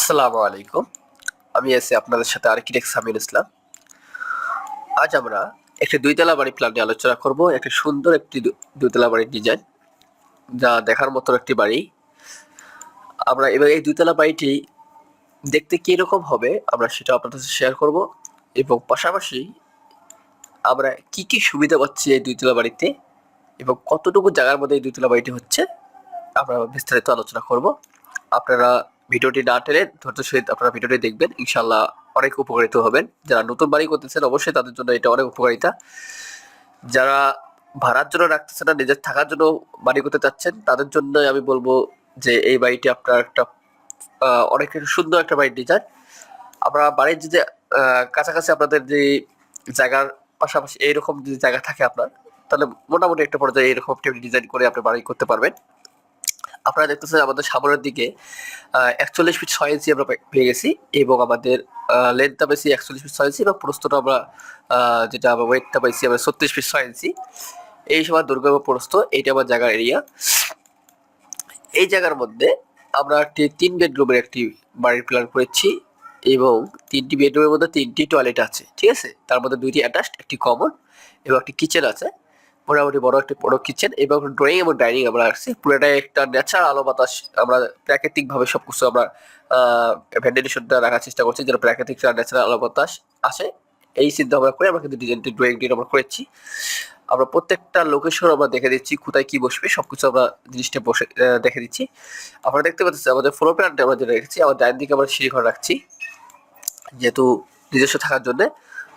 আসসালামু আলাইকুম। আমি আছি আপনাদের সাথে আর্কিটেক্ট সামির ইসলাম আজ আমরা একটি দুইতলা বাড়ি প্ল্যান নিয়ে আলোচনা করব। একটি সুন্দর একটি দুইতলা বাড়ির ডিজাইন যা দেখার মতো একটি বাড়ি। আমরা এবার এই দুইতলা বাড়িটি দেখতে কী রকম হবে, আমরা সেটা আপনাদের সাথে শেয়ার করব। এবং পাশাপাশি আমরা কি কি সুবিধা পাচ্ছি এই দুইতলা বাড়িতে এবং কতটুকু জায়গার মধ্যে এই দুইতলা বাড়িটি হচ্ছে, আমরা বিস্তারিত আলোচনা করব। আপনারা ভিডিওটি না টেনে ধৈর্য সহিত আপনারা ভিডিওটি দেখবেন। ইনশাল্লাহ অনেক উপকারিত হবেন। যারা নতুন বাড়ি করতেছেন অবশ্যই তাদের জন্য এটা অনেক উপকারিতা। যারা ভাড়ার জন্য রাখতেছেন না নিজের থাকার জন্য বাড়ি করতে চাচ্ছেন, তাদের জন্য আমি বলব যে এই বাড়িটি আপনার একটা অনেক সুন্দর একটা বাড়ির ডিজাইন আমরা বাড়ির যে কাছাকাছি আপনাদের যে জায়গার পাশাপাশি এইরকম যদি জায়গা থাকে আপনার, তাহলে মোটামুটি একটা পর্যায়ে এরকম ডিজাইন করে আপনি বাড়ি করতে পারবেন। আপনারা দেখতেছেন আমাদের সামনের দিকে একচল্লিশ ফিট ছয় ইঞ্চি আমরা পেয়ে গেছি এবং আমাদের লেন্থটা পেয়েছি একচল্লিশ ফিট ছয় ইঞ্চি এবং প্রস্তটা আমরা যেটা আমরা ওয়েটটা পাইছি আমরা ছত্রিশ ফিট ছয় ইঞ্চি। এই সময় দুর্গ প্রস্ত এইটা আমার জায়গার এরিয়া এই জায়গার মধ্যে আমরা একটি তিন বেডরুমের একটি বাড়ির প্ল্যান করেছি এবং তিনটি বেডরুমের মধ্যে তিনটি টয়লেট আছে, ঠিক আছে? তার মধ্যে দুইটি অ্যাটাচড একটি কমন এবং একটি কিচেন আছে। মোটামুটি বড় একটি বড় কিচেন এবং ড্রয়িং এবং ডাইনিং আমরা রাখছি। পুরোটাই একটা ন্যাচারাল আলো বাতাস আমরা প্রাকৃতিকভাবে সব কিছু আমরা ভেন্টিলেশনটা রাখার চেষ্টা করছি যেন প্রাকৃতিক ন্যাচারাল আলো বাতাস আসে। এই চিন্তা ভাবনা করে আমরা কিন্তু ডিজাইনটি ড্রয়িংটি আমরা করেছি। আমরা প্রত্যেকটা লোকেশন আমরা দেখে দিচ্ছি, কোথায় কি বসবে, সবকিছু আমরা জিনিসটা বসে দেখে দিচ্ছি। আপনারা দেখতে পাচ্ছি আমাদের ফ্লোর প্ল্যানটা আমরা যেটা রেখেছি, আমার ডাইন দিকে আমরা সিঁড়িঘর রাখছি। যেহেতু নিজস্ব থাকার জন্য,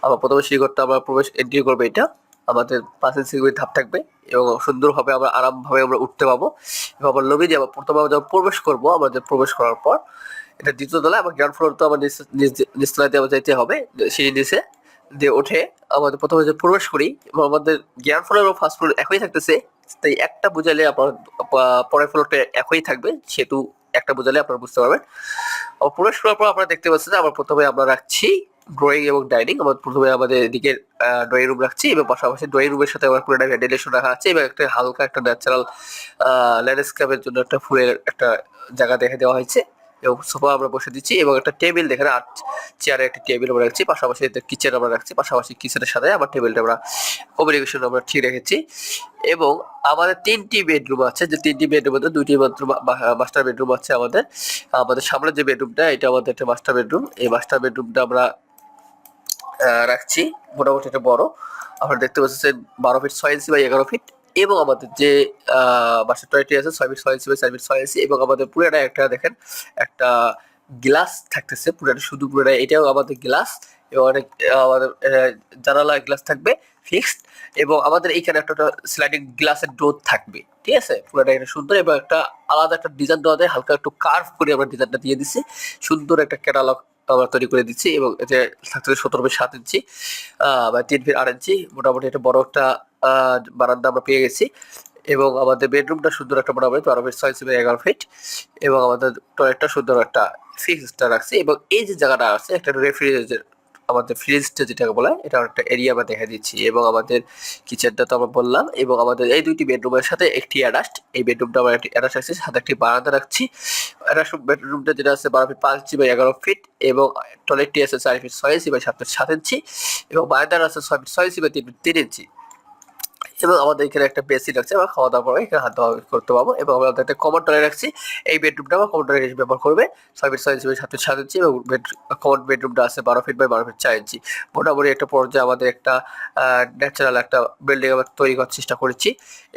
আমরা প্রথমে সিঁড়িঘরটা আমরা প্রবেশ এন্ট্রি করব এটা। আমাদের পাশে সিকিউরিটি ধাপ থাকবে এবং সুন্দরভাবে আমরা আরামভাবে আমরা উঠতে পাবো এবং আমরা লবি আমরা প্রথমে আমরা যখন প্রবেশ করব আমাদের প্রবেশ করার পর, এটা দ্বিতীয় তলায় আমার গ্রাউন্ড ফ্লোর তো আমার নিচ- নিচ- নিচতলায় দিয়ে যাইতে হবে, সিঁড়ি নিচে দিয়ে উঠে আমাদের প্রথমে যে প্রবেশ করি এবং আমাদের গ্রাউন্ড ফ্লোর এবং ফার্স্ট ফ্লোর একই থাকতেছে, তাই একটা বুঝালে আপনার পরের ফ্লোরটা একই থাকবে, সেহেতু একটা বোঝালে আপনারা বুঝতে পারবেন। প্রবেশ করার পর আপনারা দেখতে পাচ্ছেন যে আমরা প্রথমে আমরা রাখছি ড্রয়িং এবং ডাইনিং আমরা প্রথমে আমাদের এদিকে ড্রয়িং রুম রাখছি এবং পাশাপাশি ড্রয়িং রুমের সাথে আমার পুরোটা ভেন্টিলেশন রাখা আছে এবং একটা হালকা একটা ন্যাচারাল ল্যান্ডস্কেপের জন্য একটা ফুলের একটা জায়গা দেখে দেওয়া হয়েছে এবং সোফা আমরা বসে দিচ্ছি এবং একটা টেবিল দেখেন, আট চেয়ারে একটা টেবিল আমরা রাখছি, পাশাপাশি কিচেন আমরা রাখছি, পাশাপাশি কিচেনের সাথে আমার টেবিলটা আমরা কমিউনিকেশন আমরা ঠিক রেখেছি এবং আমাদের তিনটি বেডরুম আছে, যে তিনটি বেডরুম মধ্যে দুইটি বাথরুম মাস্টার বেডরুম আছে আমাদের। আমাদের সামনের যে বেডরুমটা এটা আমাদের একটা মাস্টার বেডরুম এই মাস্টার বেডরুমটা আমরা রাখছি। মোটামুটি একটা বড়। আপনারা দেখতে পাচ্ছেন বারো ফিট ছয় ইঞ্চি বা এগারো ফিট এবং আমাদের যে বাসার টয়লেটটি আছে ছয় ফিট ছয় ইঞ্চি বা চার ফিট ছয় ইঞ্চি এবং আমাদের পুরোটা একটা দেখেন, একটা গ্লাস থাকতেছে পুরোটা, শুধু পুরোটা, এটাও আমাদের গ্লাস এবং অনেক আমাদের জানালা গ্লাস থাকবে ফিক্সড এবং আমাদের এইখানে একটা স্লাইডিং গ্লাসের ডোর থাকবে, ঠিক আছে? পুরোটা একটা সুন্দর এবং একটা আলাদা একটা ডিজাইন দেওয়া যায়, হালকা একটু কার্ভ করে আমরা ডিজাইনটা দিয়ে দিছি। সুন্দর একটা ক্যাটালগ আমরা তৈরি করে দিচ্ছি এবং এতে থাকতে সতেরো ফিট সাত ইঞ্চি বা তিন ফিট আট ইঞ্চি। মোটামুটি একটা বড় একটা বারান্দা আমরা পেয়ে গেছি। এবং আমাদের বেডরুমটা সুন্দর একটা মোটামুটি বারো ফিট, ছয় ইঞ্চি এগারো ফিট। এবং আমাদের টয়লেটটা সুন্দর একটা ফিক্সটা রাখছি। এবং এই যে জায়গাটা আছে, একটা রেফ্রিজারেটর আমাদের ফ্রিজটা যেটাকে বলা, এটা একটা এরিয়া আমরা দেখা দিচ্ছি। এবং আমাদের কিচেনটা তো আমরা বললাম, এবং আমাদের এই দুইটি বেডরুমের সাথে একটি অ্যাডাস্ট এই বেডরুমটা আমরা একটি অ্যাডাস্ট রাখছি, সাথে একটি বারান্দা রাখছি। অ্যাডাস্ট বেডরুমটা যেটা আছে বারো ফিট পাঁচ ইঞ্চি বা এগারো ফিট এবং টয়লেটটি আছে চার ফিট ছয় ইঞ্চি বা সাত ফিট সাত ইঞ্চি এবং বারান্দার আছে ছয় ফিট ছয় ইঞ্চি বা তিন ফিট তিন ইঞ্চি এবং আমাদের এখানে একটা বেসিন আছে আমরা খাওয়া দাওয়া করে এখানে হাত ধোয়া করতে পারব এবং আমরা একটা কমন টয়লেট রাখছি। এই বেডরুমটা আমরা কমন টয়লেট ব্যবহার করবে। ছয় ফিট ছয় ইঞ্চি সাত ফিট সাত ইঞ্চি এবং বেড কমন বেডরুমটা আছে বারো ফিট বাই বারো ফিট চার ইঞ্চি মোটামুটি একটা পর্যায়ে আমাদের একটা ন্যাচারাল একটা বিল্ডিং আমরা তৈরি করার চেষ্টা করেছি।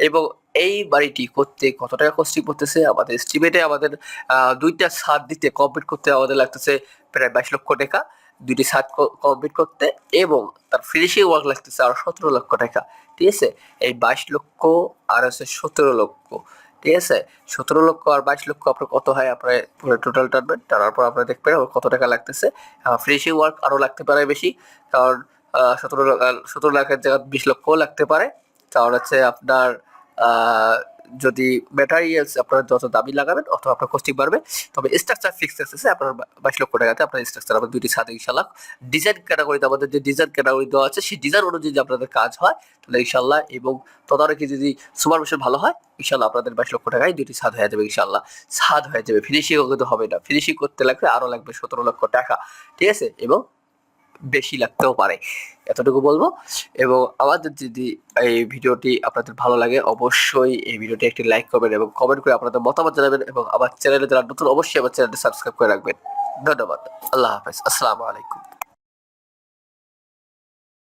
এবং এই বাড়িটি করতে কত টাকা কস্টিং করতেছে আমাদের এস্টিমেটে আমাদের দুইটা ছাদ দিতে কমপ্লিট করতে আমাদের লাগতেছে প্রায় বাইশ লক্ষ টাকা। দুইটি ছাদ কমপ্লিট করতে এবং তার ফিনিশিং ওয়ার্ক লাগতেছে আরও সতেরো লক্ষ টাকা, ঠিক আছে? এই বাইশ লক্ষ আর হচ্ছে সতেরো লক্ষ, ঠিক আছে? সতেরো লক্ষ আর বাইশ লক্ষ আপনার কত হয়? আপনার পুরো টোটাল টানবেন টানার পর আপনারা দেখবেন কত টাকা লাগতেছে। ফিনিশিং ওয়ার্ক আরও লাগতে পারে বেশি, কারণ সতেরো সতেরো লাখের জায়গায় বিশ লক্ষও লাগতে পারে। কারণ হচ্ছে আপনার যদি ম্যাটারিয়ালস আপনারা যত দামি লাগাবেন অথবা আপনার কস্টিং বাড়বে, তবে স্ট্রাকচার ফিক্স আছে আপনার বাইশ লক্ষ টাকাতে আপনার স্ট্রাকচার আমাদের দুইটি ছাদে ইনশাল্লাহ ডিজাইন ক্যাটাগরিতে আমাদের যে ডিজাইন ক্যাটাগরি দেওয়া আছে, সেই ডিজাইন অনুযায়ী যদি আপনাদের কাজ হয়, তাহলে ইনশাল্লাহ এবং তদারকি যদি সুপার মেশিন ভালো হয় ইনশাল্লাহ আপনাদের বাইশ লক্ষ টাকায় দুইটি ছাদ হয়ে যাবে ইনশাল্লাহ ছাদ হয়ে যাবে ফিনিশিং হবে না। ফিনিশিং করতে লাগবে আরও লাগবে সতেরো লক্ষ টাকা। ঠিক আছে? এবং বেশি লাগতেও পারে, এতটুকু বলব। এবং আমাদের যদি এই ভিডিওটি আপনাদের ভালো লাগে, অবশ্যই এই ভিডিওটি একটি লাইক করবেন এবং কমেন্ট করে আপনাদের মতামত জানাবেন এবং আমার চ্যানেলে যারা নতুন, অবশ্যই আমার চ্যানেলটি সাবস্ক্রাইব করে রাখবেন। ধন্যবাদ। আল্লাহ হাফেজ। আসসালামু আলাইকুম।